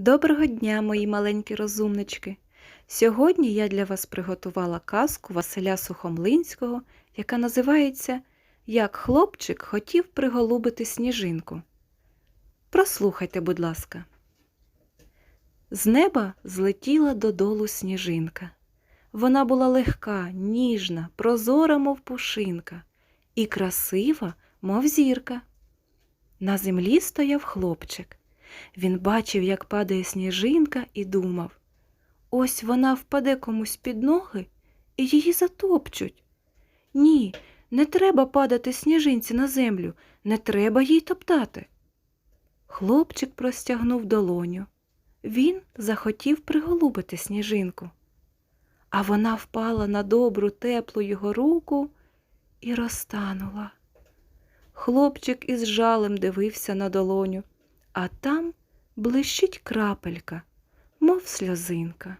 Доброго дня, мої маленькі розумнички! Сьогодні я для вас приготувала казку Василя Сухомлинського, яка називається Як хлопчик хотів приголубити сніжинку. Прослухайте, будь ласка. З неба злетіла додолу сніжинка. Вона була легка, ніжна, прозора, мов пушинка, і красива, мов зірка. На землі стояв хлопчик. Він бачив, як падає сніжинка, і думав ось вона впаде комусь під ноги і її затопчуть. Ні, не треба падати сніжинці на землю, не треба їй топтати. Хлопчик простягнув долоню. Він захотів приголубити сніжинку. А вона впала на добру теплу його руку і розтанула. Хлопчик із жалем дивився на долоню, а там блищить крапелька, мов сльозинка.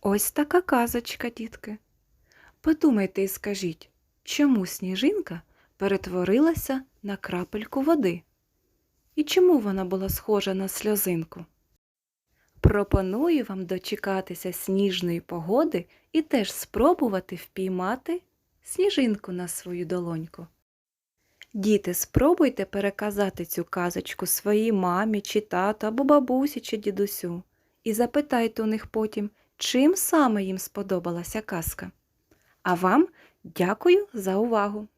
Ось така казочка, дітки. Подумайте і скажіть, чому сніжинка перетворилася на крапельку води? І чому вона була схожа на сльозинку? Пропоную вам дочекатися сніжної погоди і теж спробувати впіймати сніжинку на свою долоньку. Діти, спробуйте переказати цю казочку своїй мамі, чи тату, або бабусі, чи дідусю, і запитайте у них потім, чим саме їм сподобалася казка. А вам дякую за увагу!